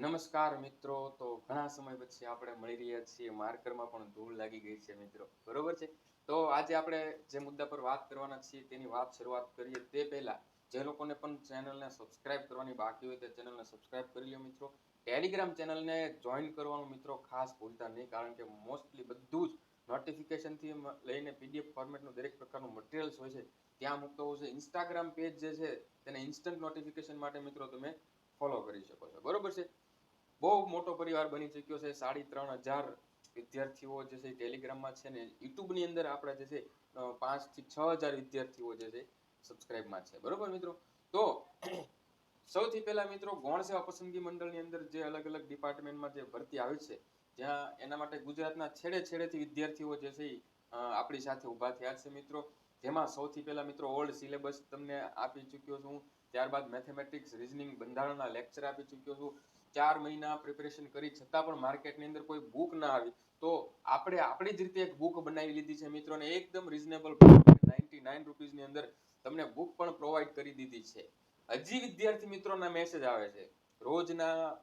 નમસ્કાર મિત્રો. તો ઘણા સમય પછી આપણે મળી રહ્યા છીએ. માર્કરમાં પણ ધૂળ લાગી ગઈ છે મિત્રો. બરોબર છે? તો આજે આપણે જે મુદ્દા પર વાત કરવાના છીએ, તેની વાત શરૂઆત કરીએ તે પહેલા, જે લોકોને પણ ચેનલને સબસ્ક્રાઇબ કરવાની બાકી હોય, તે ચેનલને સબસ્ક્રાઇબ કરી લો મિત્રો. ટેલિગ્રામ ચેનલને જોઈન કરવાનું મિત્રો ખાસ ભૂલતા નહીં, કારણ કે મોસ્ટલી બધું જ નોટિફિકેશનથી લઈને પીડીએફ ફોર્મેટનું દરેક પ્રકારનું મટીરિયલ્સ હોય છે, ત્યાં મૂકતો હોય છે. ઇન્સ્ટાગ્રામ પેજ જે છે, તેને ઇન્સ્ટન્ટ નોટિફિકેશન માટે મિત્રો તમે ફોલો કરી શકો છો. બરોબર છે? બહુ મોટો પરિવાર બની ચૂક્યો છે. સાડી ત્રણ હજાર વિદ્યાર્થીઓ જે છે ટેલિગ્રામમાં છે ને યુટ્યુબની અંદર આપણા જે છે પાંચથી છ હજાર વિદ્યાર્થીઓ જે છે સબસ્ક્રાઇબમાં છે. બરોબર મિત્રો? તો સૌથી પહેલા મિત્રો ગૌણ સેવા પસંદગી મંડળની અંદર જે અલગ અલગ ડિપાર્ટમેન્ટમાં જે ભરતી આવી છે, જ્યાં એના માટે ગુજરાતના છેડે છેડેથી વિદ્યાર્થીઓ જે છે આપણી સાથે ઊભા થયા છે મિત્રો. જેમાં સૌથી પહેલા મિત્રો ઓલ્ડ સિલેબસ તમને આપી ચૂક્યો છું. ત્યારબાદ મેથેમેટિક્સ રિઝનિંગ બંધારણના લેક્ચર આપી ચૂક્યો છું. ચાર મહિના પ્રિપેરેશન કરી, છતાં પણ માર્કેટની અંદર કોઈ બુક ના આવી, તો આપણે, આપણી જ રીતે એક બુક બનાવી લીધી છે મિત્રોને એકદમ રિઝનેબલ નાઇન્ટી નાઇન રૂપીઝની અંદર તમને બુક પણ પ્રોવાઈડ કરી દીધી છે. હજી વિદ્યાર્થી મિત્રોના મેસેજ આવે છે. રોજના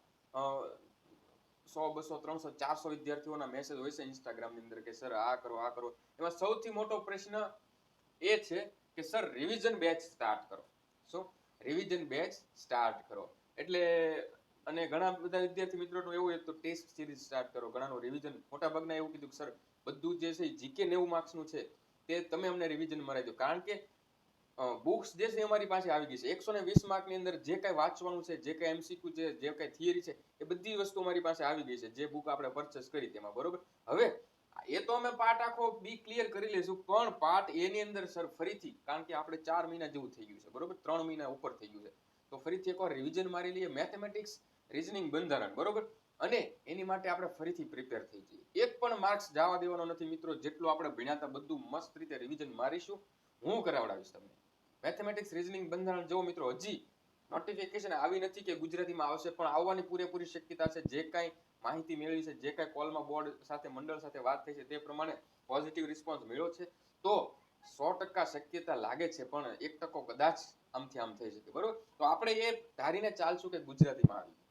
સો, બસો, ત્રણસો, ચારસો વિદ્યાર્થીઓના મેસેજ હોય છે ઇન્સ્ટાગ્રામની અંદર કે, સર, આ કરો આ કરો. એમાં સૌથી મોટો પ્રશ્ન એ છે કે, સર રિવિઝન બેચ સ્ટાર્ટ કરો. શું? રિવિઝન બેચ સ્ટાર્ટ કરો. એટલે અને ઘણા બધા વિદ્યાર્થી મિત્રોનું એવું તો ટેસ્ટ સિરીઝ સ્ટાર્ટ કરો. ઘણાનું રિવિઝન મોટા ભાગના એવું કીધું સર, બધું જે છે જીકે નેવું માર્ક્સનું છે. તે તમે અમને રિવિઝન મરાવી દો કારણ કે બુક્સ જે છે અમારી પાસે આવી ગઈ છે. એકસો ને વીસ માર્કની અંદર જે કાંઈ વાંચવાનું છે, જે કાંઈ એમસીક્યુ છે, જે કાંઈ થિયરી છે, એ બધી વસ્તુ અમારી પાસે આવી ગઈ છે. જે બુક આપણે પરચેસ કરી તેમાં. બરોબર? હવે, એ તો અમે પાર્ટ આખો બી ક્લિયર કરી લઈશું. પણ પાર્ટ એની અંદર, સર, ફરીથી, કારણ કે આપણે ચાર મહિના જેવું થઈ ગયું છે. બરોબર? ત્રણ મહિના ઉપર થઈ ગયું છે. તો ફરીથી એકવાર રિવિઝન મારી લઈએ. મેથેમેટિક્સ રિઝનિંગ બંધારણ બરોબર? અને એની માટે આપણે ફરીથી પ્રિપેર થઈ જઈએ. એક પણ માર્ક્સ જવા દેવાનો નથી મિત્રો, જેટલું આપણે ભણ્યા બધું મસ્ત રીતે રિવિઝન મારીશું. હું કરાવડાવીશ તમને. મેથેમેટિક્સ રિઝનિંગ બંધારણ જુઓ મિત્રો, હજી નોટિફિકેશન આવી નથી કે ગુજરાતીમાં આવશે, પણ આવવાની પૂરેપૂરી શક્યતા છે. જે કાંઈ માહિતી મેળવી છે, જે કાંઈ કોલમાં બોર્ડ સાથે, મંડળ સાથે વાત થઈ છે, તે પ્રમાણે પોઝિટિવ રિસ્પોન્સ મળ્યો છે. તો સો ટકા શક્યતા લાગે છે, પણ એક ટકો કદાચ આમથી આમ થઈ શકે, બરોબર? તો આપણે એ ધારીને ચાલશું કે ગુજરાતીમાં આવી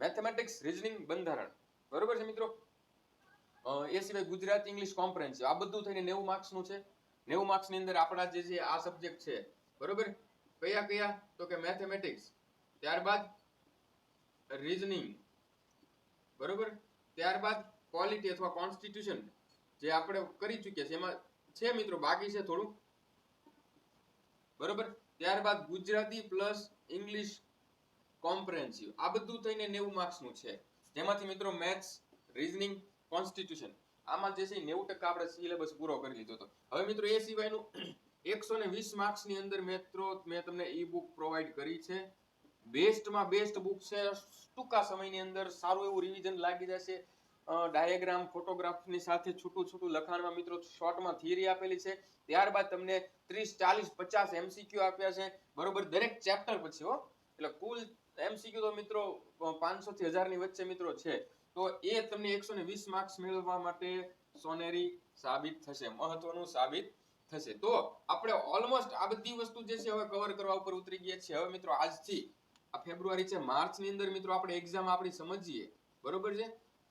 મેથેમેટિક્સ રિઝનિંગ બંધારણ. બરોબર છે મિત્રો? એ સિવાય ગુજરાતી ઇંગ્લિશ કોમ્પ્રેન્સિવ આ બધું થઈને નેવું માર્ક્સનું છે. નેવું માર્ક્સની અંદર આપણા જે છે, આ સબ્જેક્ટ છે. બરોબર? કયા કયા? તો કે મેથેમેટિક્સ ત્યારબાદ રીઝનિંગ બરોબર? ત્યારબાદ ક્વોલિટી અથવા કોન્સ્ટિટ્યુશન જે આપણે કરી ચૂક્યા છે એમાં છે મિત્રો, બાકી છે થોડું બરોબર? ત્યારબાદ ગુજરાતી પ્લસ ઇંગ્લિશ કોમ્પ્રેહેન્સિવ. આ બધું થઈને 90 માર્ક્સનું છે. જેમાંથી મિત્રો મેથ્સ રીઝનિંગ કોન્સ્ટિટ્યુશન આમાં જે છે 90% આપણે સિલેબસ પૂરો કરી લીધો હતો. હવે મિત્રો એ સિવાયનું 120 માર્ક્સની અંદર મિત્રો મેં તમને ઈ બુક પ્રોવાઈડ કરી છે. બેસ્ટમાં બેસ્ટ બુક છે. ટૂંકા સમયની અંદર સારું એવું રિવિઝન લાગી જશે. ડાયાગ્રામ ફોટોગ્રાફની સાથે છૂટું છૂટું લખાણમાં મિત્રો શોર્ટમાં થિયરી આપેલી છે. ત્યારબાદ તમને ત્રીસ ચાલીસ પચાસ એમસીક્યુ આપ્યા છે. બરોબર, દરેક ચેપ્ટર પછી હો. એટલે કુલ એમસીક્યુ તો મિત્રો પાંચસો થી હજારની વચ્ચે મિત્રો છે. તો એ તમને એકસો ને વીસ માર્ક્સ મેળવવા માટે સોનેરી સાબિત થશે, મહત્વનું સાબિત થશે. તો આપણે ઓલમોસ્ટ આ બધી વસ્તુ જે છે, હવે કવર કરવા ઉપર ઉતરી ગયા છે હવે મિત્રો, આજથી આ ફેબ્રુઆરી છે માર્ચની અંદર મિત્રો, આપણે એક્ઝામ આપણી સમજીએ. બરોબર છે?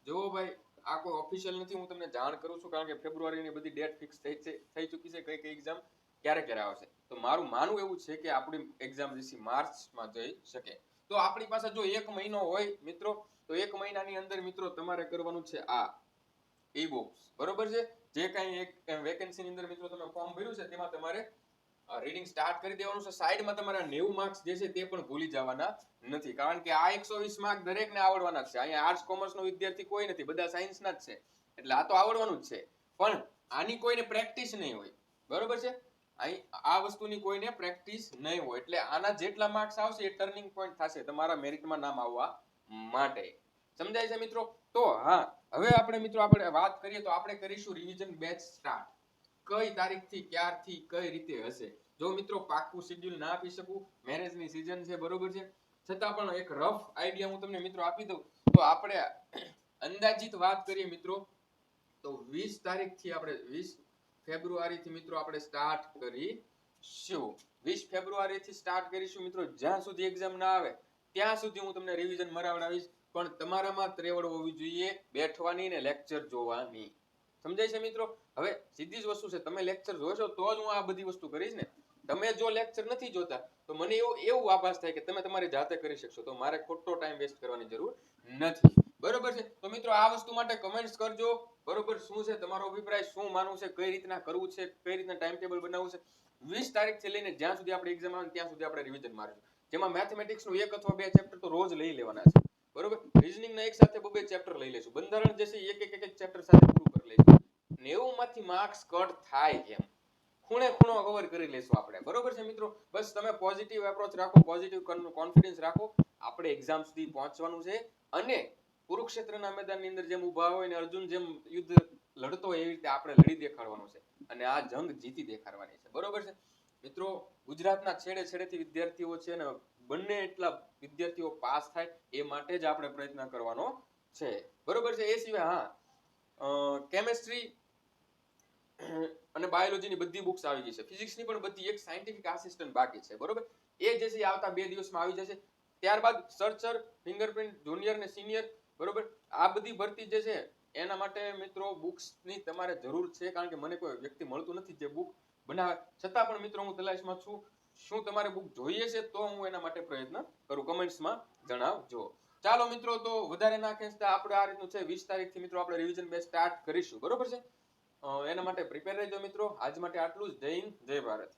જુઓ ભાઈ, આ કોઈ ઓફિશિયલ નથી, હું તમને જાણ કરું છું, કારણ કે ફેબ્રુઆરીની બધી ડેટ ફિક્સ થઈ છે, થઈ ચૂકી છે કઈ કઈ એક્ઝામ ક્યારે ક્યારે આવશે. તો મારું માનવું એવું છે કે આપણી એક્ઝામ જે છે માર્ચમાં જઈ શકે. તો આપણી પાસે જો એક મહિનો હોય મિત્રો, તો એક મહિનાની અંદર મિત્રો તમારે કરવાનું છે આ ઈ બુક્સ બરોબર છે? જે કાંઈ એક વેકેન્સીની અંદર મિત્રો તમે ફોર્મ ભર્યું છે, તેમાં તમારે રીડિંગ સ્ટાર્ટ કરી દેવાનું છે. સાઈડમાં તમારા 90 માર્ક્સ જે છે તે પણ ભૂલી જવાના નથી. કારણ કે આ 120 માર્ક દરેકને આવડવાના છે. અહીંયા આર્ટ્સ કોમર્સ નો વિદ્યાર્થી કોઈ નથી. બધા સાયન્સ ના જ છે. એટલે આ તો આવડવાનું જ છે. પણ આની કોઈને પ્રેક્ટિસ નહીં હોય. બરોબર છે? અહીં આ વસ્તુની કોઈને પ્રેક્ટિસ નહીં હોય. એટલે આના જેટલા માર્ક્સ આવશે એ ટર્નિંગ પોઈન્ટ થશે તમારા મેરિટમાં નામ આવવા માટે. સમજાય છે મિત્રો? તો હા, હવે આપણે મિત્રો આપણે વાત કરીએ તો આપણે કરીશું રિવિઝન બેચ સ્ટાર્ટ કઈ તારીખથી, ક્યારથી, કઈ રીતે હશે? જો મિત્રો પાક્કું શેડ્યુલ ના આપી શકું મેરેજની સિઝન છે, બરોબર છે? છતાં પણ એક રફ આઈડિયા હું તમને મિત્રો આપી દઉં. તો આપણે અંદાજિત વાત કરીએ મિત્રો, તો વીસ તારીખથી આપણે 20 ફેબ્રુઆરીથી મિત્રો આપણે સ્ટાર્ટ કરીશું. 20 ફેબ્રુઆરીથી સ્ટાર્ટ કરીશું. મિત્રો, જ્યાં સુધી એક્ઝામ ના આવે, ત્યાં સુધી હું તમને રિવિઝન મરાવડાવીશ. પણ તમારામાં ત્રેવડ હોવી જોઈએ બેઠવાની ને લેક્ચર જોવાની. સમજાય છે મિત્રો? હવે સીધી જ વસ્તુ છે, તમે લેક્ચર જોશો તો જ હું આ બધી વસ્તુ કરીશ ને. તમે જો લેક્ચર નથી જોતા, તો મને એવું એવું આભાસ થાય કે તમે તમારી જાતે કરી શકશો. તો મારે ખોટો ટાઈમ વેસ્ટ કરવાની જરૂર નથી. બરોબર છે? તો મિત્રો, આ વસ્તુ માટે કમેન્ટ્સ કરજો. બરોબર? શું છે? તમારો અભિપ્રાય શું માનવું છે? કઈ રીતના કરવું છે? કઈ રીતના ટાઈમ ટેબલ બનાવવું છે? વીસ તારીખથી લઈને જ્યાં સુધી આપણે એક્ઝામ આવે ત્યાં સુધી આપણે રિવિઝન મારશું. જેમાં મેથમેટિક્સનું એક અથવા બે ચેપ્ટર તો રોજ લઈ લેવાના છે. બરોબર? રીઝનિંગ ના એક સાથે બે ચેપ્ટર લઈ લેશું બંધારણ જે છે એક એક એક ચેપ્ટર સાથે પૂરું કરી લઈશું. નેવું માંથી માર્ક્સ કટ થાય કેમ? ખૂણે ખૂણો કવર કરી લેશું આપણે. બરોબર છે મિત્રો? બસ તમે પોઝિટિવ એપ્રોચ રાખો પોઝિટિવ કોન્ફિડન્સ રાખો. આપણે એક્ઝામ સુધી પહોંચવાનું છે. અને કુરુક્ષેત્રના મેદાનની અંદર જેમ ઊભા હોય ને અર્જુન જેમ યુદ્ધ લડતો એવી રીતે આપણે લડી દેખાડવાનું છે. અને આ જંગ જીતી દેખાડવાની છે. બરોબર છે? મિત્રો, ગુજરાતના છેડે છેડેથી વિદ્યાર્થીઓ છે ને બંને એટલા વિદ્યાર્થીઓ પાસ થાય એ માટે જ આપણે પ્રયત્ન કરવાનો છે. બરોબર છે? એ સિવાય, હા કેમેસ્ટ્રી અને બાયોલોજીની બધી બુક્સ આવી છે ફિઝિક્સની પણ બધી એક સાયન્ટિફિક આસિસ્ટન્ટ બાકી છે, બરોબર? એ જે છે આવતા બે દિવસમાં આવી જશે. ત્યારબાદ સર્ચર ફિંગરપ્રિન્ટ જુનિયર ને સિનિયર બરોબર? આ બધી ભરતી જે છે, એના માટે મિત્રો બુક્સની તમારે જરૂર છે, કારણ કે મને કોઈ વ્યક્તિ મળતું નથી જે બુક બનાવે. છતાં પણ મિત્રો હું તલાશમાં છું, શું તમારે બુક જોઈએ છે તો હું એના માટે પ્રયત્ન કરું. કમેન્ટ્સમાં જણાવજો. ચાલો મિત્રો, તો વધારે ના ખેંચતા આપણે આ રીતનું છે, વીસ તારીખથી મિત્રો આપણે રિવિઝન બે સ્ટાર્ટ કરીશું. બરોબર છે? એના માટે પ્રિપેર રહેજો મિત્રો. આજ માટે આટલું જ. જય હિન્દ જય ભારત.